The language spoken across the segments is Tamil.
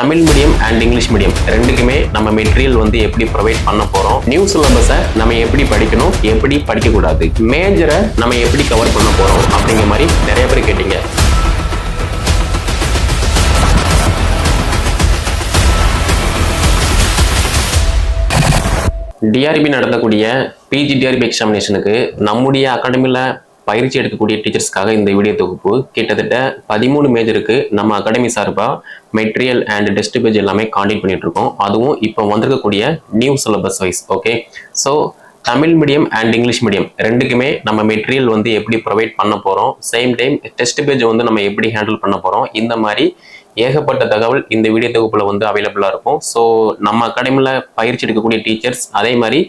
Tamil medium and English medium ரெண்டுக்குமே நம்ம மெட்டீரியல் வந்து எப்படி ப்ரொவைட் பண்ண போறோம்? நியூ சிலபஸை நம்ம எப்படி படிக்கணும்? எப்படி படிக்கக்கூடாது? மேஜரை நம்ம எப்படி கவர் பண்ண போறோம்? அப்படிங்கிற மாதிரி நிறைய பேர் கேட்டீங்க. டிஆர்பி நடத்தக்கூடிய பிஜி டிஆர்பி எக்ஸாமினேஷனுக்கு நம்முடைய அகாடமியில் பயிற்சி எடுக்கக்கூடிய டீச்சர்ஸ்க்காக இந்த வீடியோ தொகுப்பு. கிட்டத்தட்ட பதிமூணு மேஜருக்கு நம்ம அகாடமி சார்பாக மெட்டீரியல் அண்ட் டெஸ்ட் பேஜ் எல்லாமே காண்டக்ட் பண்ணிட்டு இருக்கோம் அதுவும் இப்போ வந்திருக்கக்கூடிய new syllabus wise okay so Tamil medium and English medium ரெண்டுக்குமே நம்ம மெட்டீரியல் வந்து எப்படி ப்ரொவைட் பண்ண போகிறோம் சேம் டைம் டெஸ்ட் பேஜ் வந்து நம்ம எப்படி ஹேண்டில் பண்ண போகிறோம் இந்த மாதிரி ஏகப்பட்ட தகவல் இந்த வீடியோ தொகுப்பில் வந்து அவைலபிளாக இருக்கும். ஸோ நம்ம அகாடமியில் பயிற்சி எடுக்கக்கூடிய டீச்சர்ஸ் அதே மாதிரி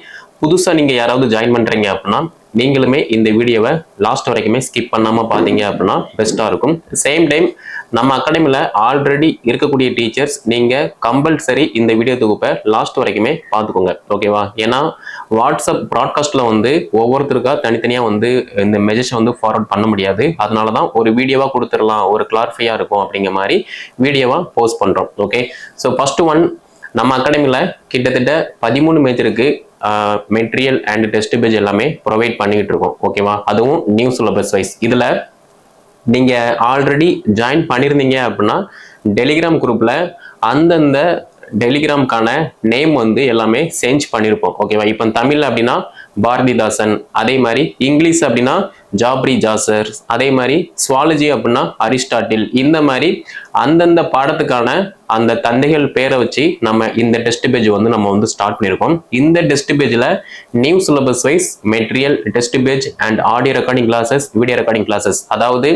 புதுசாக நீங்கள் யாராவது ஜாயின் பண்ணுறீங்க அப்படின்னா நீங்களுமே இந்த வீடியோவை லாஸ்ட் வரைக்குமே ஸ்கிப் பண்ணாமல் பார்த்தீங்க அப்படின்னா பெஸ்ட்டாக இருக்கும். சேம் டைம் நம்ம அகாடமியில் ஆல்ரெடி இருக்கக்கூடிய டீச்சர்ஸ் நீங்கள் கம்பல்சரி இந்த வீடியோ தொகுப்பை லாஸ்ட் வரைக்குமே பார்த்துக்கோங்க ஓகேவா ஏன்னா வாட்ஸ்அப் ப்ராட்காஸ்ட்டில் வந்து ஒவ்வொருத்தருக்கா தனித்தனியாக வந்து இந்த மெசேஜை வந்து ஃபார்வர்ட் பண்ண முடியாது. அதனால தான் ஒரு வீடியோவாக கொடுத்துடலாம் ஒரு கிளாரிஃபையாக இருக்கும் அப்படிங்கிற மாதிரி வீடியோவாக போஸ்ட் பண்ணுறோம் ஓகே ஸோ ஃபஸ்ட்டு ஒன் நம்ம அகாடமியில் கிட்டத்தட்ட பதிமூணு மேஜருக்கு மெட்டீரியல் அண்ட் டெஸ்ட் பேஜ் எல்லாமே ப்ரொவைட் பண்ணிக்கிட்டு இருக்கோம். ஓகேவா அதுவும் நியூ சிலபஸ் வைஸ் இதில் நீங்கள் ஆல்ரெடி ஜாயின் பண்ணியிருந்தீங்க அப்படின்னா டெலிகிராம் குரூப்பில் அந்தந்த டெலிகிராம்க்கான நேம் வந்து எல்லாமே சேஞ்ச் பண்ணியிருப்போம் ஓகேவா இப்போ தமிழ் அப்படின்னா பாரதிதாசன் அதே மாதிரி இங்கிலீஷ் அப்படின்னா ஜாப்ரி ஜாசர் அதே மாதிரி சுவாலஜி அப்படின்னா அரிஸ்டாட்டில். இந்த மாதிரி அந்தந்த பாடத்துக்கான அந்த தந்தைகள் பேரை வச்சு நம்ம இந்த டெஸ்ட் பேஜ் வந்து நம்ம வந்து ஸ்டார்ட் பண்ணியிருக்கோம். இந்த டெஸ்ட் பேஜில் new syllabus wise material test page and audio recording classes video recording classes அதாவது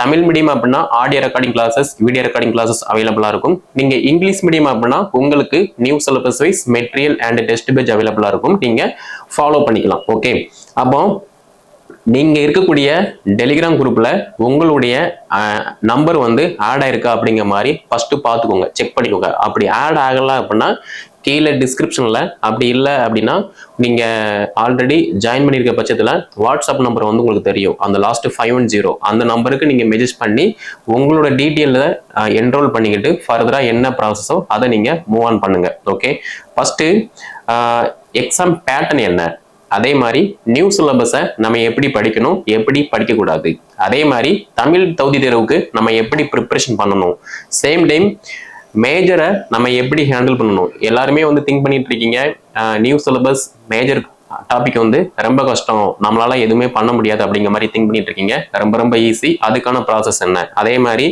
தமிழ் மீடியம் அப்படின்னா audio recording classes video recording classes அவைலபிளாக இருக்கும். நீங்கள் இங்கிலீஷ் மீடியம் அப்படின்னா உங்களுக்கு new syllabus wise material and test page அவைலபிளாக இருக்கும். நீங்கள் ஃபாலோ பண்ணிக்கலாம். ஓகே அப்போ நீங்கள் இருக்கக்கூடிய டெலிகிராம் குரூப்பில் உங்களுடைய நம்பர் வந்து ஆட் ஆயிருக்கா அப்படிங்கிற மாதிரி ஃபஸ்ட்டு பார்த்துக்கோங்க. செக் பண்ணிக்கோங்க. அப்படி ஆட் ஆகலை அப்படின்னா கீழே டிஸ்கிரிப்ஷனில் அப்படி இல்லை அப்படின்னா நீங்கள் ஆல்ரெடி ஜாயின் பண்ணியிருக்க பட்சத்தில் வாட்ஸ்அப் நம்பர் வந்து உங்களுக்கு தெரியும். அந்த லாஸ்ட்டு ஃபைவ் ஒன் ஜீரோ அந்த நம்பருக்கு நீங்கள் மெசேஜ் பண்ணி உங்களோட டீட்டெயிலில் என்ரோல் பண்ணிக்கிட்டு ஃபர்தராக என்ன ப்ராசஸோ அதை நீங்கள் மூவ் ஆன் பண்ணுங்கள் ஓகே ஃபஸ்ட்டு எக்ஸாம் பேட்டர்ன் என்ன? அதே மாதிரி நியூ சிலபஸை நம்ம எப்படி படிக்கணும் எப்படி படிக்கக்கூடாது? அதே மாதிரி தமிழ் தகுதி தேர்வுக்கு நம்ம எப்படி ப்ரிப்பரேஷன் பண்ணணும்? சேம் டைம் மேஜரை நம்ம எப்படி ஹேண்டில் பண்ணணும்? எல்லாருமே வந்து திங்க் பண்ணிட்டு இருக்கீங்க. நியூ சிலபஸ் மேஜர் டாபிக் வந்து ரொம்ப கஷ்டம். நம்மளால எதுவுமே பண்ண முடியாது அப்படிங்கிற மாதிரி திங்க் பண்ணிட்டு இருக்கீங்க. ரொம்ப ரொம்ப ஈஸி அதுக்கான ப்ராசஸ் என்ன? அதே மாதிரி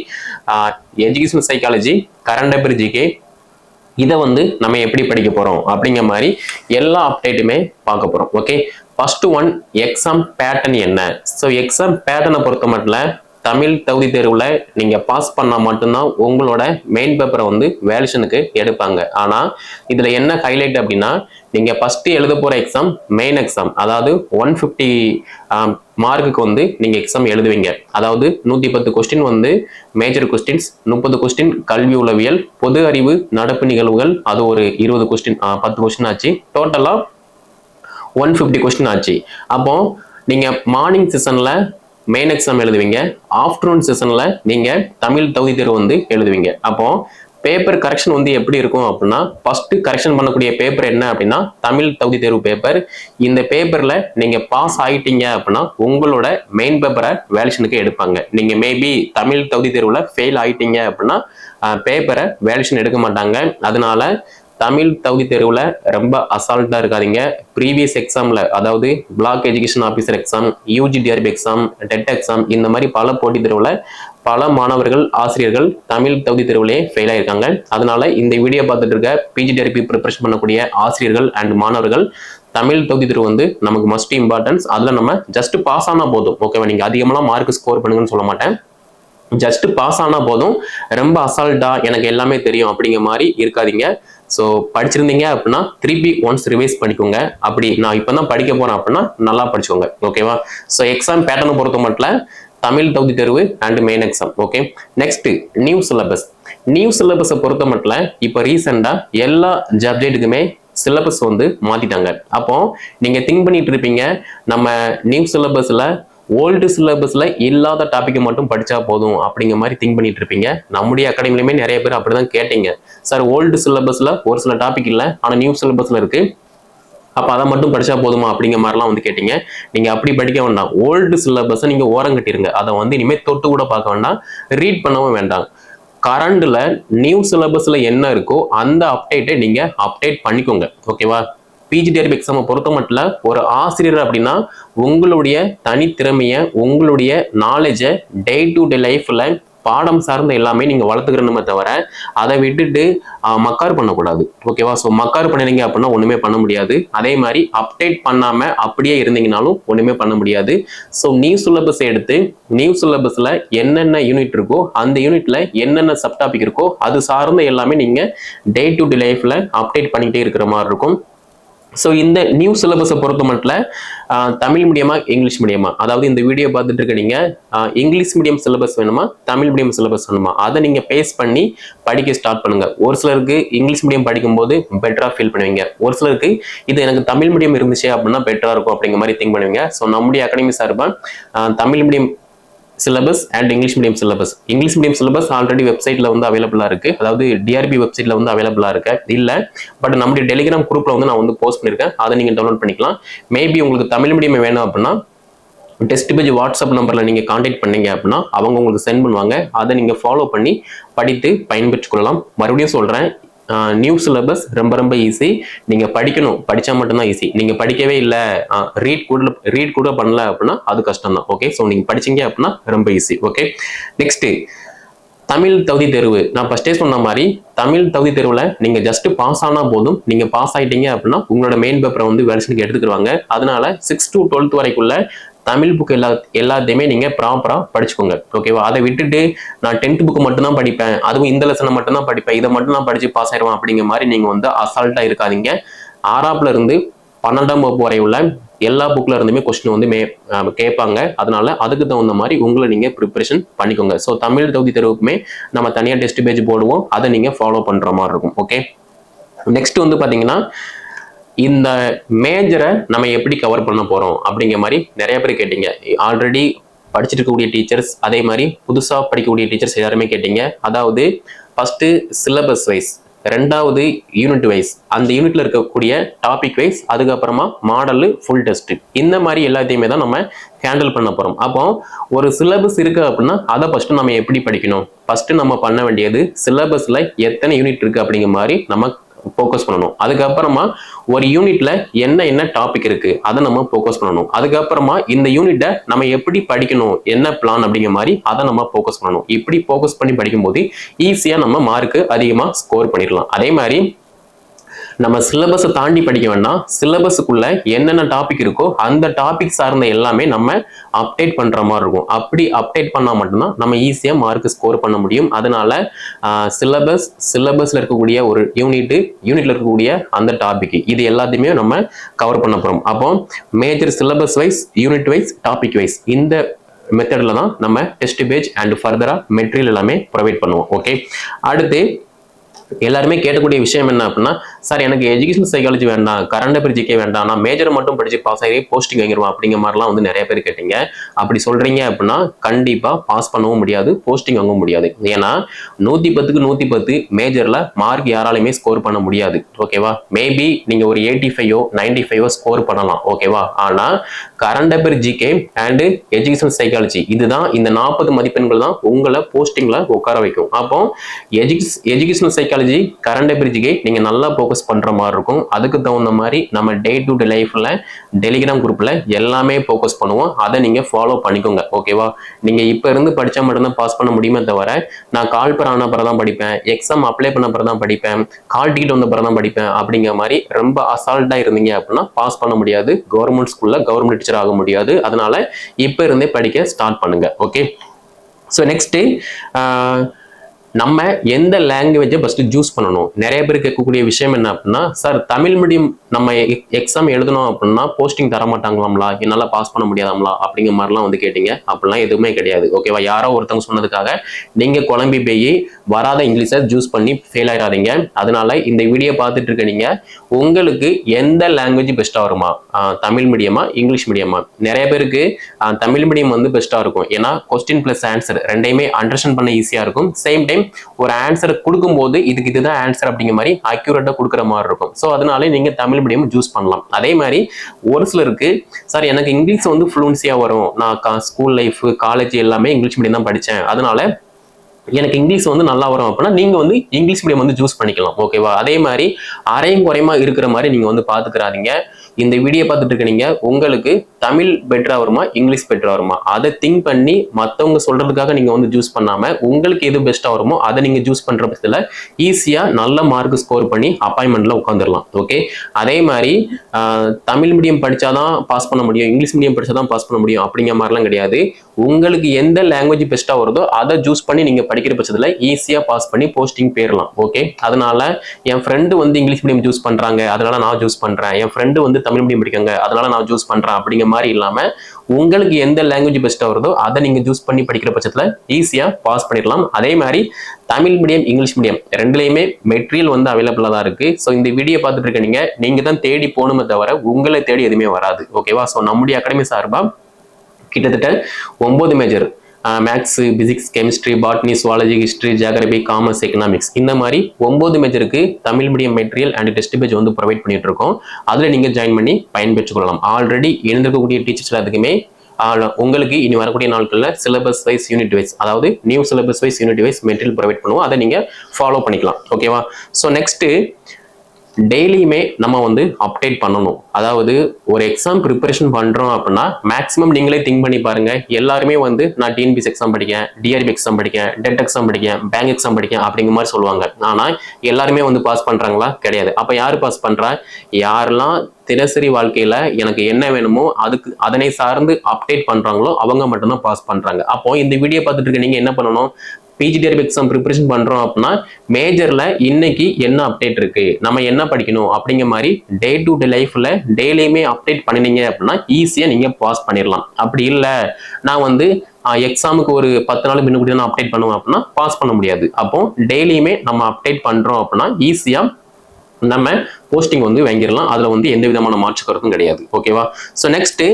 education psychology current affair GK இதை வந்து நம்ம எப்படி படிக்க போறோம்? அப்படிங்கிற மாதிரி எல்லா அப்டேட்டுமே பார்க்க போறோம். Okay first one exam pattern என்ன? ஸோ எக்ஸாம் பேட்டர்னை பொறுத்த மட்டும் தமிழ் தகுதி தேர்வில் நீங்கள் பாஸ் பண்ணால் மட்டும்தான் உங்களோட மெயின் பேப்பரை வந்து வேல்யூஷனுக்கு எடுப்பாங்க. ஆனால் இதில் என்ன ஹைலைட் அப்படின்னா நீங்கள் ஃபஸ்ட்டு எழுத போகிற எக்ஸாம் மெயின் எக்ஸாம் அதாவது ஒன் ஃபிஃப்டி மார்க்குக்கு வந்து நீங்கள் எக்ஸாம் எழுதுவீங்க. அதாவது நூற்றி பத்து கொஸ்டின் வந்து மேஜர் கொஸ்டின்ஸ் முப்பது கொஸ்டின் கல்வி உளவியல் பொது அறிவு நடப்பு நிகழ்வுகள் அது ஒரு இருபது கொஸ்டின் பத்து கொஸ்டின் ஆச்சு. டோட்டலாக ஒன் ஃபிஃப்டி கொஸ்டின் ஆச்சு. அப்போது நீங்கள் மார்னிங் செஷனில் மெயின் எக்ஸாம் எழுதுவீங்க. ஆஃப்டர்நூன் செஷனில் நீங்கள் தமிழ் தகுதி தேர்வு வந்து எழுதுவீங்க. அப்போது பேப்பர் கரெக்ஷன் வந்து எப்படி இருக்கும் அப்படின்னா ஃபஸ்ட்டு கரெக்ஷன் பண்ணக்கூடிய பேப்பர் என்ன அப்படின்னா தமிழ் தகுதி தேர்வு பேப்பர் இந்த பேப்பரில் நீங்கள் பாஸ் ஆகிட்டீங்க அப்படின்னா உங்களோட மெயின் பேப்பரை வேல்யூஷனுக்கு எடுப்பாங்க. நீங்கள் மேபி தமிழ் தகுதி தேர்வில் ஃபெயில் ஆகிட்டீங்க அப்படின்னா பேப்பரை வேல்யூஷன் எடுக்க மாட்டாங்க. அதனால தமிழ் தகுதி தேர்வில் ரொம்ப அசால்ட்டாக இருக்காதீங்க. ப்ரீவியஸ் எக்ஸாமில் அதாவது block education officer exam UG TRB exam TET exam இந்த மாதிரி பல போட்டித் தேர்வில் பல மாணவர்கள் ஆசிரியர்கள் தமிழ் தகுதி தேர்வுலேயே ஃபெயில் ஆயிருக்காங்க. அதனால இந்த வீடியோ பார்த்துட்டு இருக்க பிஜிடிஆர்பி ப்ரிப்பரேஷன் பண்ணக்கூடிய ஆசிரியர்கள் அண்ட் மாணவர்கள் தமிழ் தொகுதி தேர்வு வந்து நமக்கு மஸ்ட் இம்பார்ட்டன்ஸ் அதில் நம்ம ஜஸ்ட் பாஸ் ஆனால் போதும். ஓகேவா நீங்கள் அதிகமாக மார்க் ஸ்கோர் பண்ணுங்கன்னு சொல்ல மாட்டேன். ஜஸ்ட் பாஸ் ஆனால் போதும். ரொம்ப அசால்ட்டாக எனக்கு எல்லாமே தெரியும் அப்படிங்கிற மாதிரி இருக்காதீங்க. ஸோ படிச்சிருந்தீங்க அப்படின்னா திருப்பி ஒன்ஸ் ரிவைஸ் பண்ணிக்கோங்க. அப்படி நான் இப்போ தான் படிக்க போகிறேன் அப்படின்னா நல்லா படிச்சுக்கோங்க. ஓகேவா ஸோ எக்ஸாம் பேட்டர்னை பொறுத்த மட்டும் தமிழ் தகுதி தேர்வு and main exam okay next new syllabus new சிலபஸை பொறுத்த மட்டும் இப்போ ரீசெண்டாக எல்லா சப்ஜெக்ட்டுக்குமே சிலபஸ் வந்து மாற்றிட்டாங்க அப்போ நீங்கள் திங்க் பண்ணிட்டு இருப்பீங்க நம்ம நியூ சிலபஸில் ஓல்டு சிலபஸில் இல்லாத டாப்பிக்கை மட்டும் படித்தா போதும் அப்படிங்கிற மாதிரி திங்க் பண்ணிட்டு இருப்பீங்க. நம்முடைய அகாடமிலையுமே நிறைய பேர் அப்படிதான் கேட்டீங்க. சார் ஓல்டு சிலபஸில் ஒரு சில டாபிக் இல்லை ஆனால் நியூ சிலபஸில் இருக்கு. அப்போ அதை மட்டும் படித்தா போதுமா அப்படிங்கிற மாதிரிலாம் வந்து கேட்டீங்க. நீங்கள் அப்படி படிக்க வேண்டாம். ஓல்டு சிலபஸை நீங்கள் ஓரம் கட்டிருங்க. அதை வந்து இனிமேல் தொட்டு கூட பார்க்க வேண்டாம். ரீட் பண்ணவும் வேண்டாம். கரண்டில் நியூ சிலபஸில் என்ன இருக்கோ அந்த அப்டேட்டை நீங்கள் அப்டேட் பண்ணிக்கோங்க. ஓகேவா பிஜிடிஆர்பி எக்ஸாமை பொறுத்த மட்டும் ஒரு ஆசிரியர் அப்படின்னா உங்களுடைய தனித்திறமைய உங்களுடைய நாலேஜை டே டு டே லைஃப்ல பாடம் சார்ந்த எல்லாமே நீங்க வளர்த்துக்கிறணுமே தவிர அதை விட்டுட்டு மக்கார் பண்ணக்கூடாது. ஓகேவா ஸோ மக்கார் பண்ணினீங்க அப்படின்னா ஒன்றுமே பண்ண முடியாது. அதே மாதிரி அப்டேட் பண்ணாம அப்படியே இருந்தீங்கனாலும் ஒன்றுமே பண்ண முடியாது. ஸோ நியூ சிலபஸ் எடுத்து நியூ சிலபஸில் என்னென்ன யூனிட் இருக்கோ அந்த யூனிட்ல என்னென்ன சப்டாபிக் இருக்கோ அது சார்ந்த எல்லாமே நீங்க டே டு டே லைஃப்ல அப்டேட் பண்ணிக்கிட்டே இருக்கிற மாதிரி இருக்கும். ஸோ இந்த நியூ சிலபஸை பொறுத்த மட்டும் தமிழ் மீடியமா இங்கிலீஷ் மீடியமா அதாவது இந்த வீடியோ பார்த்துட்டு இருக்க நீங்க இங்கிலீஷ் மீடியம் சிலபஸ் வேணுமா தமிழ் மீடியம் சிலபஸ் வேணுமா? அதை நீங்க பேஸ் பண்ணி படிக்க ஸ்டார்ட் பண்ணுங்க. ஒரு சிலருக்கு இங்கிலீஷ் மீடியம் படிக்கும்போது பெட்டரா ஃபீல் பண்ணுவீங்க. ஒரு சிலருக்கு இது எனக்கு தமிழ் மீடியம் இருந்துச்சு அப்படின்னா பெட்டரா இருக்கும் அப்படிங்கிற மாதிரி திங்க் பண்ணுவீங்க. ஸோ நம்முடைய அகாடமி சார்பாக Tamil medium syllabus and English medium syllabus English medium syllabus already வெப்சைட்டில் வந்து அவைலபிளாக இருக்குது அதாவது டிஆர்பி வெப்சைட்டில் வந்து அவைலபிளாக இருக்கு. இல்லை பட் நம்முடைய டெலிகிராம் குரூப்பில் வந்து நான் வந்து போஸ்ட் பண்ணியிருக்கேன் அதை நீங்கள் டவுன்லோட் பண்ணிக்கலாம். மேபி உங்களுக்கு தமிழ் மீடியம் வேணும் அப்படின்னா டெஸ்ட் பேஜ் வாட்ஸ்அப் நம்பரில் நீங்கள் காண்டாக்ட் பண்ணீங்க அப்படின்னா அவங்க உங்களுக்கு சென்ட் பண்ணுவாங்க. அதை நீங்கள் ஃபாலோ பண்ணி படித்து பயன்பெற்றுக்கொள்ளலாம் மறுபடியும் சொல்கிறேன் நியூ சிலபஸ் ரொம்ப ரொம்ப ஈஸி நீங்க படிக்கணும். படிச்சா மட்டும்தான் ஈஸி நீங்க படிக்கவே இல்லை ரீட் கூட ரீட் கூட பண்ணல அப்படின்னா அது கஷ்டம் தான் ஓகே ஸோ நீங்க படிச்சீங்க அப்படின்னா ரொம்ப ஈஸி ஓகே நெக்ஸ்ட் தமிழ் தகுதி தேர்வு. நான் ஃபர்ஸ்டே சொன்ன மாதிரி தமிழ் தகுதி தேர்வில் நீங்க ஜஸ்ட் பாஸ் ஆனா போதும். நீங்க பாஸ் ஆயிட்டீங்க அப்படின்னா உங்களோட மெயின் பேப்பரை வந்து வேலைக்கு எடுத்துக்கிடுவாங்க. அதனால சிக்ஸ் டு டுவெல்த் வரைக்குள்ள தமிழ் புக் எல்லா எல்லாத்தையுமே நீங்கள் ப்ராப்பராக படிச்சுக்கோங்க. ஓகேவா அதை விட்டுட்டு நான் டென்த் புக்கு மட்டும்தான் படிப்பேன். அதுவும் இந்த லெசனை மட்டும்தான் படிப்பேன். இதை மட்டும் நான் படித்து பாஸ் ஆயிடுவேன் அப்படிங்கிற மாதிரி நீங்கள் வந்து அசால்ட்டாக இருக்காதீங்க. ஆறாப்ல இருந்து பன்னெண்டாம் வகுப்பு வரை உள்ள எல்லா புக்கில் இருந்துமே கொஸ்டின் வந்து மே கேட்பாங்க. அதனால அதுக்கு தகுந்த மாதிரி உங்களை நீங்கள் ப்ரிப்பரேஷன் பண்ணிக்கோங்க. ஸோ தமிழ் தகுதி தேர்வுக்குமே நம்ம தனியாக டெஸ்ட் பேஜ் போடுவோம். அதை நீங்கள் ஃபாலோ பண்ணுற மாதிரி இருக்கும். ஓகே நெக்ஸ்ட் வந்து பார்த்தீங்கன்னா இந்த மேஜரை நம்ம எப்படி கவர் பண்ண போகிறோம் அப்படிங்கிற மாதிரி நிறைய பேர் கேட்டீங்க. ஆல்ரெடி படிச்சுட்டு இருக்கக்கூடிய டீச்சர்ஸ் அதே மாதிரி புதுசாக படிக்கக்கூடிய டீச்சர்ஸ் எல்லாருமே கேட்டீங்க. அதாவது ஃபஸ்ட்டு சிலபஸ் வைஸ் ரெண்டாவது யூனிட் வைஸ் அந்த யூனிட்ல இருக்கக்கூடிய டாபிக் வைஸ் அதுக்கப்புறமா மாடலு ஃபுல் டெஸ்ட் இந்த மாதிரி எல்லாத்தையுமே தான் நம்ம ஹேண்டில் பண்ண போறோம். அப்போ ஒரு சிலபஸ் இருக்கு அப்படின்னா அதை ஃபர்ஸ்ட் நம்ம எப்படி படிக்கணும்? ஃபர்ஸ்ட் நம்ம பண்ண வேண்டியது சிலபஸ்ல எத்தனை யூனிட் இருக்கு அப்படிங்கிற மாதிரி நம்ம ஃபோக்கஸ் பண்ணணும். அதுக்கப்புறமா ஒரு யூனிட்ல என்ன என்ன டாபிக் இருக்கு அதை நம்ம ஃபோக்கஸ் பண்ணணும். அதுக்கப்புறமா இந்த யூனிட்டை நம்ம எப்படி படிக்கணும் என்ன பிளான் அப்படிங்கிற மாதிரி அதை நம்ம ஃபோக்கஸ் பண்ணணும். இப்படி ஃபோக்கஸ் பண்ணி படிக்கும்போது ஈஸியாக நம்ம மார்க்கு அதிகமாக ஸ்கோர் பண்ணிடலாம். அதே மாதிரி நம்ம சிலபஸை தாண்டி படிக்க வேண்டாம். சிலபஸுக்குள்ள என்னென்ன டாபிக் இருக்கோ அந்த டாபிக் சார்ந்த எல்லாமே நம்ம அப்டேட் பண்ற மாதிரி இருக்கும். அப்படி அப்டேட் பண்ணா மட்டும்தான் நம்ம ஈஸியா மார்க் ஸ்கோர் பண்ண முடியும். அதனால சிலபஸ் சிலபஸ்ல இருக்கக்கூடிய ஒரு யூனிட்டு யூனிட்ல இருக்கக்கூடிய அந்த டாபிக் இது எல்லாத்தையுமே நம்ம கவர் பண்ண போறோம். அப்போ major syllabus wise unit wise topic wise இந்த மெத்தடில் தான் நம்ம டெஸ்ட் பேஜ் அண்ட் ஃபர்தராக மெட்டீரியல் எல்லாமே ப்ரொவைட் பண்ணுவோம். ஓகே அடுத்து எல்லாருமே கேட்கக்கூடிய விஷயம் என்ன அப்படின்னா சார் எனக்கு எஜுகேஷன் சைக்காலஜி வேண்டாம் கரண்ட் அஃபேர் ஜிகே வேண்டாம் நான் மேஜர் மட்டும் படிச்சு பாஸ் ஆகி போஸ்டிங் வாங்கிடுவோம் அப்படிங்கிற மாதிரிலாம் வந்து நிறைய பேர் கேட்டீங்க. அப்படி சொல்றீங்க அப்படின்னா கண்டிப்பா பாஸ் பண்ணவும் முடியாது போஸ்டிங் வாங்கவும் முடியாது. ஏன்னா நூத்தி பத்துக்கு நூத்தி பத்து மேஜர்ல மார்க் யாராலையுமே ஸ்கோர் பண்ண முடியாது. ஓகேவா மேபி நீங்க ஒரு எயிட்டி ஃபைவோ நைன்டி ஃபைவோ ஸ்கோர் பண்ணலாம். ஓகேவா ஆனா current affair GK and education psychology இதுதான் இந்த நாற்பது மதிப்பெண்கள் தான் உங்களை போஸ்டிங்ல உட்கார வைக்கும். அப்போ எஜுகேஷன் சைக்காலஜி கரண்ட் அஃபேர் நீங்கள் நல்லா ஃபோக்கஸ் பண்ணுற மாதிரி இருக்கும். அதுக்கு தகுந்த மாதிரி நம்ம டே டு டே லைஃப்ல டெலிகிராம் குரூப்பில் எல்லாமே ஃபோக்கஸ் பண்ணுவோம். அதை நீங்கள் ஃபாலோ பண்ணிக்கோங்க. ஓகேவா நீங்கள் இப்போ இருந்து படித்தா மட்டும்தான் பாஸ் பண்ண முடியுமே தவிர நான் கால் பெற ஆன பிறகு தான் படிப்பேன். எக்ஸாம் அப்ளை பண்ண பிறகு தான் படிப்பேன். கால் டிக்கெட் வந்த பிறகு தான் படிப்பேன். அப்படிங்கிற மாதிரி ரொம்ப அசால்ட்டாக இருந்தீங்க அப்படின்னா பாஸ் பண்ண முடியாது. கவர்மெண்ட் ஸ்கூலில் கவர்மெண்ட் டீச்சர் ஆக முடியாது. அதனால இப்போ இருந்தே படிக்க ஸ்டார்ட் பண்ணுங்க. ஓகே ஸோ நெக்ஸ்ட் நம்ம எந்த லாங்குவேஜை ஃபஸ்ட்டு சூஸ் பண்ணணும்? நிறைய பேர் கேட்கக்கூடிய விஷயம் என்ன அப்படின்னா சார் தமிழ் மீடியம் நம்ம எக்ஸாம் எழுதணும் அப்படின்னா போஸ்டிங் தர மாட்டாங்களாம்லா என்னால் பாஸ் பண்ண முடியாதாம்லா? அப்படிங்கிற மாதிரிலாம் வந்து கேட்டீங்க. அப்படிலாம் எதுவுமே கிடையாது. ஓகேவா யாரோ ஒருத்தவங்க சொன்னதுக்காக நீங்கள் குழம்பி போய் வராத இங்கிலீஷை ஜூஸ் பண்ணி ஃபெயில் ஆயிடாதீங்க அதனால இந்த வீடியோ பார்த்துட்டு இருக்க நீங்கள் உங்களுக்கு எந்த லாங்குவேஜ் பெஸ்ட்டாக வருமா? தமிழ் மீடியமா இங்கிலீஷ் மீடியமா நிறைய பேருக்கு தமிழ் மீடியம் வந்து பெஸ்ட்டாக இருக்கும். ஏன்னா கொஸ்டின் ப்ளஸ் ஆன்சர் ரெண்டையுமே அண்டர்ஸ்டாண்ட் பண்ண ஈஸியாக இருக்கும். சேம் டைம் ஒரு ஆன்சர் கொடுக்கும்போது இதுக்கு இதுதான் ஆன்சர் அப்படிங்கிற மாதிரி அக்யூரேட்டாக கொடுக்குற மாதிரி இருக்கும். ஸோ அதனால நீங்கள் தமிழ் மீடியம் சூஸ் பண்ணலாம். அதே மாதிரி ஒரு சிலருக்கு சார் எனக்கு இங்கிலீஷ் வந்து ஃப்ளூன்சியாக வரும். நான் ஸ்கூல் லைஃப் காலேஜ் எல்லாமே இங்கிலீஷ் மீடியம் தான் படித்தேன் அதனால எனக்கு இங்கிலீஷ் வந்து நல்லா வரும் அப்படின்னா நீங்க வந்து இங்கிலீஷ் மீடியம் வந்து சூஸ் பண்ணிக்கலாம் ஓகேவா அதே மாதிரி அரையும் குறையுமா இருக்கிற மாதிரி நீங்க வந்து பாத்துக்கிறாதீங்க. இந்த வீடியோ பார்த்துட்டு இருக்க நீங்க உங்களுக்கு தமிழ் பெட்டரா வருமா இங்கிலீஷ் பெட்டரா வருமா? அதை திங்க் பண்ணி மத்தவங்க சொல்றதுக்காக நீங்க வந்து சூஸ் பண்ணாம உங்களுக்கு எது பெஸ்டா வருமோ அதை நீங்க சூஸ் பண்ற பட்சத்துல ஈஸியா நல்ல மார்க் ஸ்கோர் பண்ணி அப்பாயின்மெண்ட்ல உட்காந்துடலாம் ஓகே அதே மாதிரி தமிழ் மீடியம் படிச்சாதான் பாஸ் பண்ண முடியும் இங்கிலீஷ் மீடியம் படிச்சாதான் பாஸ் பண்ண முடியும் அப்படிங்கிற மாதிரிலாம் கிடையாது. உங்களுக்கு எந்த லாங்குவேஜ் பெஸ்ட்டாக வருதோ அதை சூஸ் பண்ணி நீங்கள் படிக்கிற பட்சத்தில் ஈஸியாக பாஸ் பண்ணி போஸ்டிங் போயிடலாம் ஓகே அதனால என் ஃப்ரெண்டு வந்து இங்கிலீஷ் மீடியம் சூஸ் பண்ணுறாங்க அதனால நான் சூஸ் பண்ணுறேன் என் ஃப்ரெண்டு வந்து தமிழ் மீடியம் படிக்காங்க அதனால நான் சூஸ் பண்ணுறேன் அப்படிங்கிற மாதிரி இல்லாமல் உங்களுக்கு எந்த லாங்குவேஜ் பெஸ்ட்டாக வருதோ அதை நீங்கள் சூஸ் பண்ணி படிக்கிற பட்சத்தில் ஈஸியாக பாஸ் பண்ணிடலாம் அதே மாதிரி தமிழ் மீடியம் இங்கிலீஷ் மீடியம் ரெண்டுலேயுமே மெட்டீரியல் வந்து அவைலபிளாக தான் இருக்குது ஸோ இந்த வீடியோ பார்த்துட்டு இருக்க நீங்கள் நீங்கள் தான் தேடி போகணுமே தவிர உங்களை தேடி எதுவுமே வராது ஓகேவா ஸோ நம்முடைய அகாடமி சார்பாக கிட்டத்தட்ட ஒம்பது major maths physics chemistry botany zoology history geography commerce economics இந்த மாதிரி ஒம்பது மேஜருக்கு Tamil medium material and test page வந்து ப்ரொவைட் பண்ணிட்டு இருக்கோம். அதில் நீங்கள் ஜாயின் பண்ணி பயன்பெற்றுக் கொள்ளலாம் ஆல்ரெடி எழுந்திருக்கக்கூடிய டீச்சர்ஸ் எல்லாத்துக்குமே உங்களுக்கு இனி வரக்கூடிய நாட்களில் சிலபஸ் வைஸ் யூனிட் வைஸ் அதாவது new syllabus wise unit wise material provide பண்ணுவோம். அதை நீங்கள் ஃபாலோ பண்ணிக்கலாம். ஓகேவா ஸோ நெக்ஸ்ட்டு டெய்லியுமே நம்ம வந்து அப்டேட் பண்ணணும். அதாவது ஒரு எக்ஸாம் ப்ரிப்பரேஷன் பண்ணுறோம் அப்படின்னா மேக்ஸிமம் நீங்களே திங்க் பண்ணி பாருங்க. எல்லாருமே வந்து நான் டிஎன்பிஎஸ் எக்ஸாம் படிக்கேன் டிஆர்பி எக்ஸாம் படிக்கேன் டெட் எக்ஸாம் படிக்கேன் பேங்க் எக்ஸாம் படிக்கேன் அப்படிங்கிற மாதிரி சொல்லுவாங்க. ஆனால் எல்லாருமே வந்து பாஸ் பண்ணுறாங்களா கிடையாது. அப்போ யார் பாஸ் பண்ணுறா யாரெல்லாம் தினசரி வாழ்க்கையில் எனக்கு என்ன வேணுமோ அதுக்கு அதனை சார்ந்து அப்டேட் பண்ணுறாங்களோ அவங்க மட்டும்தான் பாஸ் பண்ணுறாங்க அப்போ இந்த வீடியோ பார்த்துட்டு இருக்க நீங்கள் என்ன பண்ணணும்? பிஜிடிஆர்பி எக்ஸாம் ப்ரிப்பரேஷன் பண்றோம் அப்படின்னா மேஜர்ல இன்னைக்கு என்ன அப்டேட் இருக்கு? நம்ம என்ன படிக்கணும்? அப்படிங்கிற மாதிரி டே டு டே லைஃப்ல டெய்லியுமே அப்டேட் பண்ணினீங்க அப்படின்னா ஈஸியா நீங்க பாஸ் பண்ணிடலாம் அப்படி இல்லை நான் வந்து எக்ஸாமுக்கு ஒரு பத்து நாள் முன்னாடி நான் அப்டேட் பண்ணுவேன் அப்படின்னா பாஸ் பண்ண முடியாது. அப்போ டெய்லியுமே நம்ம அப்டேட் பண்றோம் அப்படின்னா ஈஸியா நம்ம போஸ்டிங் வந்து வாங்கிடலாம் அதுல வந்து எந்த விதமான மாற்று கருத்தும் கிடையாது ஓகேவா ஸோ நெக்ஸ்ட்டு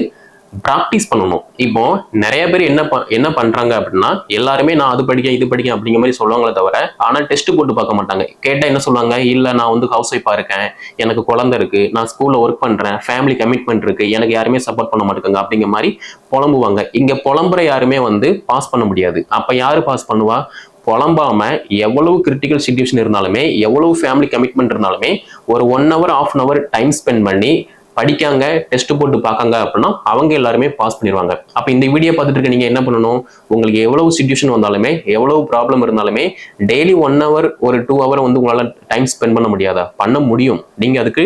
ப்ராக்டிஸ் பண்ணணும். இப்போ நிறைய பேர் என்ன என்ன பண்றாங்க அப்படின்னா எல்லாருமே நான் அது படிக்க இது படிக்க அப்படிங்கிற மாதிரி சொல்லுவாங்களே தவிர ஆனால் டெஸ்ட் போட்டு பார்க்க மாட்டாங்க. கேட்டால் என்ன சொல்லுவாங்க? இல்லை நான் வந்து ஹவுஸ் ஒய்ஃபாக இருக்கேன். எனக்கு குழந்தை இருக்கு. நான் ஸ்கூல்ல ஒர்க் பண்றேன். ஃபேமிலி கமிட்மெண்ட் இருக்கு. எனக்கு யாருமே சப்போர்ட் பண்ண மாட்டேங்க அப்படிங்கிற மாதிரி புலம்புவாங்க. இங்க புலம்புற யாருமே வந்து பாஸ் பண்ண முடியாது. அப்ப யாரு பாஸ் பண்ணுவா? புலம்பாம எவ்வளவு கிரிட்டிக்கல் சுச்சுவேஷன் இருந்தாலுமே எவ்வளவு ஃபேமிலி கமிட்மெண்ட் இருந்தாலுமே ஒரு one hour of an hour time spend பண்ணி படிக்காங்க டெஸ்ட் போட்டு பார்க்காங்க அப்படின்னா அவங்க எல்லாருமே பாஸ் பண்ணிடுவாங்க. அப்போ இந்த வீடியோ பார்த்துட்டு இருக்க நீங்க என்ன பண்ணணும்? உங்களுக்கு எவ்வளவு சுச்சுவேஷன் வந்தாலுமே எவ்வளவு ப்ராப்ளம் இருந்தாலுமே டெய்லி ஒன் ஹவர் ஒரு டூ ஹவர் வந்து உங்களால் டைம் ஸ்பெண்ட் பண்ண முடியாதா? பண்ண முடியும். நீங்க அதுக்கு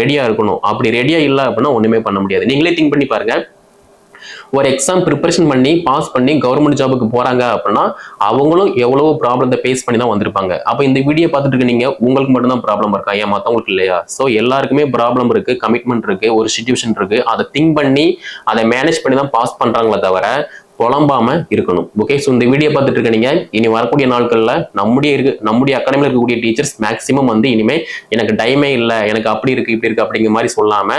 ரெடியா இருக்கணும். அப்படி ரெடியா இல்லை அப்படின்னா ஒண்ணுமே பண்ண முடியாது. நீங்களே திங்க் பண்ணி பாருங்க. ஒரு எக்ஸாம் ப்ரிப்பரேஷன் பண்ணி பாஸ் பண்ணி கவர்மெண்ட் ஜாபுக்கு போகிறாங்க அப்படின்னா அவங்களும் எவ்வளோ ப்ராப்ளத்தை ஃபேஸ் பண்ணி தான் வந்திருப்பாங்க. அப்போ இந்த வீடியோ பார்த்துட்டு இருக்க உங்களுக்கு மட்டும்தான் ப்ராப்ளம் இருக்கா? ஏன் மற்றவங்களுக்கு இல்லையா? ஸோ எல்லாருக்குமே ப்ராப்ளம் இருக்குது கமிட்மெண்ட் இருக்குது ஒரு சுச்சுவேஷன் இருக்குது அதை திங்க் பண்ணி அதை மேனேஜ் பண்ணி தான் பாஸ் பண்ணுறாங்களே தவிர புலம்பாம இருக்கணும். ஓகே ஸோ இந்த வீடியோ பார்த்துட்டு இருக்க இனி வரக்கூடிய நாட்களில் நம்முடைய இருக்கு நம்முடைய அகாடமியில் இருக்கக்கூடிய டீச்சர்ஸ் மேக்ஸிமம் வந்து இனிமே எனக்கு டைமே இல்லை எனக்கு அப்படி இருக்கு இப்படி இருக்கு அப்படிங்கிற மாதிரி சொல்லாம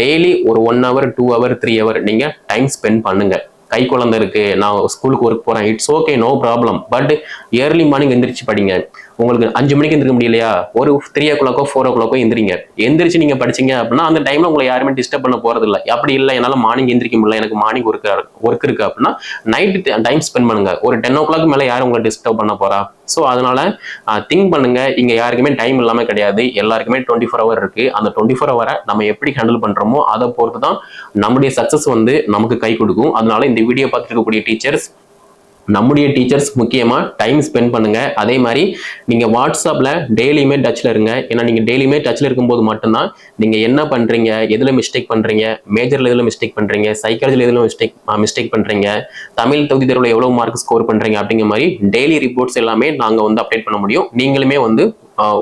டெய்லி ஒரு one hour two hour three hour நீங்க டைம் ஸ்பெண்ட் பண்ணுங்க. கை குழந்தை இருக்கு நான் ஸ்கூலுக்கு ஒர்க் போறேன் it's okay no problem but early morning எந்திரிச்சு படிங்க. உங்களுக்கு அஞ்சு மணிக்கு எந்திரிக்க முடியலையா? ஒரு த்ரீ ஓ கிளாக்கோ ஃபோர் ஓ கிளாக்கோ எந்திரிங்க. எந்திரிச்சு நீங்க படிச்சீங்க அப்படின்னா அந்த டைம்ல உங்களை யாருமே டிஸ்டர்ப் பண்ண போறது இல்லை அப்படி இல்லை என்னால மார்னிங் எந்திரிக்க முடியல. எனக்கு மார்னிங் ஒர்க் ஒர்க் இருக்கு அப்படின்னா நைட்டு டைம் ஸ்பெண்ட் பண்ணுங்க. ஒரு டென் ஓ கிளாக் மேல யாரும் உங்களை டிஸ்டர்ப் பண்ண போறா? ஸோ அதனால திங்க் பண்ணுங்க. இங்க யாருக்குமே டைம் இல்லாம கிடையாது. எல்லாருக்குமே டுவெண்ட்டி ஃபோர் ஹவர் இருக்கு. அந்த டுவெண்ட்டி ஃபோர் ஹவரை நம்ம எப்படி ஹேண்டில் பண்றோமோ அதை பொறுத்து தான் நம்முடைய சக்சஸ் வந்து நமக்கு கை கொடுக்கும். அதனால இந்த வீடியோ பார்த்துருக்கக்கூடிய டீச்சர்ஸ் நம்முடைய டீச்சர்ஸ் முக்கியமாக டைம் ஸ்பெண்ட் பண்ணுங்கள் அதே மாதிரி நீங்கள் வாட்ஸ்அப்பில் டெய்லியுமே டச்சில் இருங்க. ஏன்னா நீங்கள் டெய்லியுமே டச்சில் இருக்கும்போது மட்டும்தான் நீங்கள் என்ன பண்ணுறீங்க எதில் மிஸ்டேக் பண்ணுறீங்க மேஜரில் எதில் மிஸ்டேக் பண்ணுறீங்க சைக்காலஜியில் எதில் மிஸ்டேக் மிஸ்டேக் பண்ணுறீங்க தமிழ் தகுதி தேர்வில் எவ்வளோ மார்க் ஸ்கோர் பண்ணுறீங்க அப்படிங்கிற மாதிரி டெய்லி ரிப்போர்ட்ஸ் எல்லாமே நாங்கள் வந்து அப்டேட் பண்ண முடியும். நீங்களுமே வந்து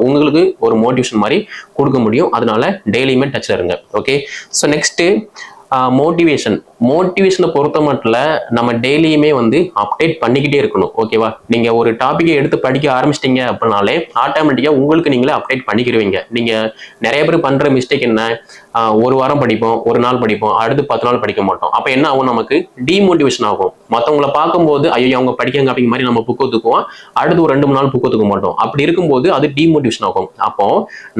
உங்களுக்கு ஒரு மோட்டிவேஷன் மாதிரி கொடுக்க முடியும். அதனால டெய்லியுமே டச்சில் இருங்க. ஓகே ஸோ நெக்ஸ்ட்டு மோட்டிவேஷன் மோட்டிவேஷனை பொறுத்த மட்டும் நம்ம டெய்லியுமே வந்து அப்டேட் பண்ணிக்கிட்டே இருக்கணும் ஓகேவா நீங்கள் ஒரு டாப்பிக்கை எடுத்து படிக்க ஆரம்பிச்சிட்டிங்க அப்படின்னாலே ஆட்டோமேட்டிக்காக உங்களுக்கு நீங்களே அப்டேட் பண்ணிக்கிடுவீங்க நீங்கள் நிறைய பேர் பண்ணுற மிஸ்டேக் என்ன? ஒரு வாரம் படிப்போம் ஒரு நாள் படிப்போம் அடுத்து பத்து நாள் படிக்க மாட்டோம். அப்போ என்ன ஆகும் நமக்கு? டிமோட்டிவேஷன் ஆகும். மற்றவங்கள பார்க்கும்போது ஐயோ அவங்க படிக்காங்க அப்படிங்கிற மாதிரி நம்ம புக்கு ஒத்துக்குவோம் அடுத்து ஒரு ரெண்டு மூணு நாள் புக்கு ஒத்துக்க மாட்டோம். அப்படி இருக்கும்போது அது டிமோட்டிவேஷன் ஆகும். அப்போ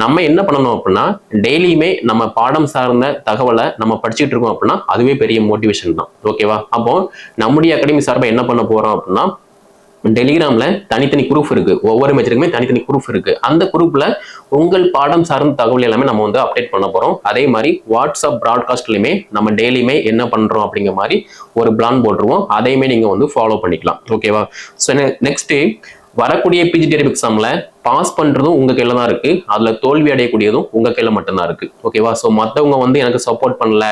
நம்ம என்ன பண்ணணும் அப்படின்னா டெய்லியுமே நம்ம பாடம் சார்ந்த தகவலை நம்ம படிச்சுட்டு இருக்கோம் அப்படின்னா அதுவே பெரிய மோட்டிவேஷன் தான். ஓகேவா அப்போ நம்முடைய அகாடமி சார்பாக என்ன பண்ண போறோம் அப்படின்னா டெலிகிராம்ல தனித்தனி குரூப் இருக்கு. ஒவ்வொரு மெச்சருக்குமே தனித்தனி குரூப் இருக்கு. அந்த குரூப்ல உங்கள் பாடம் சார்ந்த தகவல் எல்லாமே நம்ம வந்து அப்டேட் பண்ண போறோம். அதே மாதிரி வாட்ஸ்அப் ப்ராட்காஸ்ட்லையுமே நம்ம டெய்லியுமே என்ன பண்றோம் அப்படிங்கிற மாதிரி ஒரு பிளான் போட்டுருவோம். அதையுமே நீங்க வந்து ஃபாலோ பண்ணிக்கலாம். ஓகேவா ஸோ நெக்ஸ்ட் வரக்கூடிய பிஜிடிஆர் எக்ஸாம்ல பாஸ் பண்றதும் உங்க கையில தான் இருக்கு. அதுல தோல்வி அடையக்கூடியதும் உங்க கையில மட்டும்தான் இருக்கு. ஓகேவா ஸோ மத்தவங்க வந்து எனக்கு சப்போர்ட் பண்ணல.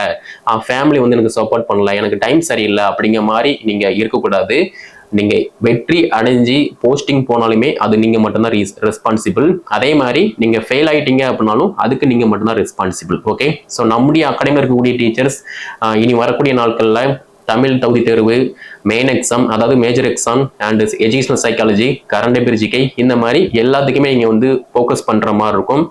ஃபேமிலி வந்து எனக்கு சப்போர்ட் பண்ணல. எனக்கு டைம் சரியில்லை அப்படிங்கிற மாதிரி நீங்க இருக்கக்கூடாது. நீங்க வெற்றி அடைஞ்சு போஸ்டிங் போனாலுமே அது நீங்க மட்டும்தான் ரெஸ்பான்சிபிள் அதே மாதிரி நீங்க ஃபெயில் ஆகிட்டீங்க அப்படின்னாலும் அதுக்கு நீங்க மட்டும்தான் ரெஸ்பான்சிபிள் ஓகே ஸோ நம்முடைய அகாடமியில் இருக்கக்கூடிய டீச்சர்ஸ் இனி வரக்கூடிய நாட்களில் தமிழ் தகுதி தேர்வு மெயின் எக்ஸாம் அதாவது major exam and educational psychology current affair GK இந்த மாதிரி எல்லாத்துக்குமே இங்கே வந்து ஃபோக்கஸ் பண்ணுற மாதிரி இருக்கும்.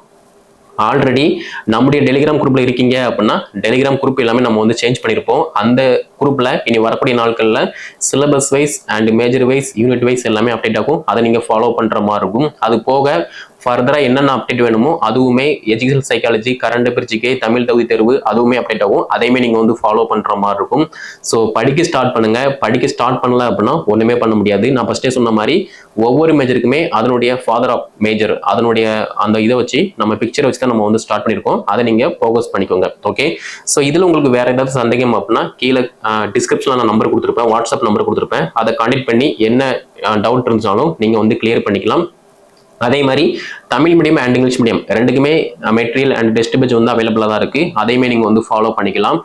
ஆல்ரெடி நம்முடைய டெலிகிராம் குரூப்பில் இருக்கீங்க அப்படின்னா டெலிகிராம் குரூப் எல்லாமே நம்ம வந்து சேஞ்ச் பண்ணியிருப்போம் அந்த குரூப்பில் இனி வரக்கூடிய நாட்களில் syllabus wise and major wise unit wise எல்லாமே அப்டேட் ஆகும். அதை நீங்கள் ஃபாலோ பண்ணுற மாதிரி இருக்கும். அது போக ஃபர்தராக என்னென்ன அப்டேட் வேணுமோ அதுவுமே எஜுகேஷன் சைக்காலஜி கரண்ட் பிரிச்சுக்கே தமிழ் தகுதி தேர்வு அதுவுமே அப்டேட் ஆகும். அதையுமே நீங்கள் வந்து ஃபாலோ பண்ணுற மாதிரி இருக்கும். ஸோ படிக்க ஸ்டார்ட் பண்ணுங்கள் படிக்க ஸ்டார்ட் பண்ணல அப்படின்னா ஒன்றுமே பண்ண முடியாது. நான் ஃபஸ்ட்டே சொன்ன மாதிரி ஒவ்வொரு மேஜருக்குமே அதனுடைய ஃபாதர் ஆஃப் மேஜர் அதனுடைய அந்த இதை வச்சு நம்ம பிக்சர் வச்சு தான் நம்ம வந்து ஸ்டார்ட் பண்ணியிருக்கோம். அதை நீங்கள் ஃபோக்கஸ் பண்ணிக்கோங்க. ஓகே ஸோ இதில் உங்களுக்கு வேறு ஏதாவது சந்தேகம் அப்படின்னா கீழே டிஸ்கிரிப்ஷனில் நான் நம்பர் கொடுத்துருப்பேன். வாட்ஸ்அப் நம்பர் கொடுத்துருப்பேன். அதை கான்டெக்ட் பண்ணி என்ன டவுட் இருந்தாலும் நீங்கள் வந்து கிளியர் பண்ணிக்கலாம். அதே மாதிரி Tamil medium and English medium ரெண்டுக்குமே மெட்டீரியல் அண்ட் டெஸ்ட் பேஜ் வந்து அவைலபிளாக தான் இருக்குது அதையுமே நீங்கள் வந்து ஃபாலோ பண்ணிக்கலாம்.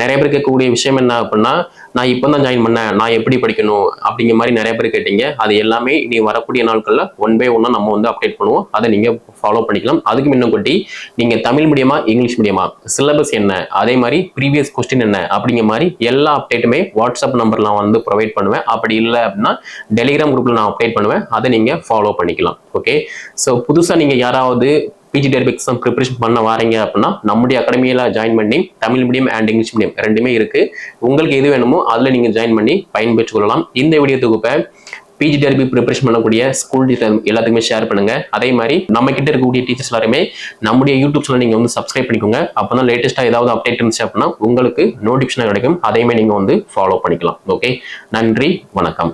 நிறைய பேர் கேட்கக்கூடிய விஷயம் என்ன அப்படின்னா நான் இப்போ தான் ஜாயின் பண்ணேன் நான் எப்படி படிக்கணும் அப்படிங்கிற மாதிரி நிறைய பேர் கேட்டீங்க. அது எல்லாமே நீ வரக்கூடிய நாட்களில் ஒன் பை ஒன்னாக நம்ம வந்து அப்டேட் பண்ணுவோம். அதை நீங்கள் ஃபாலோ பண்ணிக்கலாம். அதுக்கு முன்ன கொட்டி நீங்கள் தமிழ் மீடியமா இங்கிலீஷ் மீடியமா சிலபஸ் என்ன அதே மாதிரி ப்ரீவியஸ் கொஸ்டின் என்ன அப்படிங்கிற மாதிரி எல்லா அப்டேட்டுமே வாட்ஸ்அப் நம்பர் நான் வந்து ப்ரொவைட் பண்ணுவேன். அப்படி இல்லை அப்படின்னா டெலிகிராம் குரூப்பில் நான் அப்டேட் பண்ணுவேன். அதை நீங்கள் ஃபாலோ பண்ணிக்கலாம். ஓகே ஸோ புதுசு புதுசாக நீங்கள் யாராவது பிஜி டெர்பி எக்ஸாம் ப்ரிப்பரேஷன் பண்ண வரீங்க அப்படின்னா நம்முடைய அகாடமியில் ஜாயின் பண்ணி Tamil medium and English medium ரெண்டுமே இருக்கு. உங்களுக்கு எது வேணுமோ அதில் நீங்கள் ஜாயின் பண்ணி பயன்பெற்றுக் கொள்ளலாம். இந்த வீடியோ தொகுப்பை பிஜி டெர்பி ப்ரிப்பரேஷன் பண்ணக்கூடிய ஸ்கூல் டீச்சர் எல்லாத்துக்குமே ஷேர் பண்ணுங்க. அதே மாதிரி நம்ம கிட்ட இருக்கக்கூடிய டீச்சர்ஸ் எல்லாருமே நம்முடைய யூடியூப் சேனல் நீங்கள் வந்து சப்ஸ்கிரைப் பண்ணிக்கோங்க. அப்போ தான் லேட்டஸ்ட்டாக ஏதாவது அப்டேட் இருந்துச்சு அப்படின்னா உங்களுக்கு நோட்டிஃபிகேஷன் கிடைக்கும். அதையுமே நீங்கள் வந்து ஃபாலோ பண்ணிக்கலாம். ஓகே நன்றி வணக்கம்.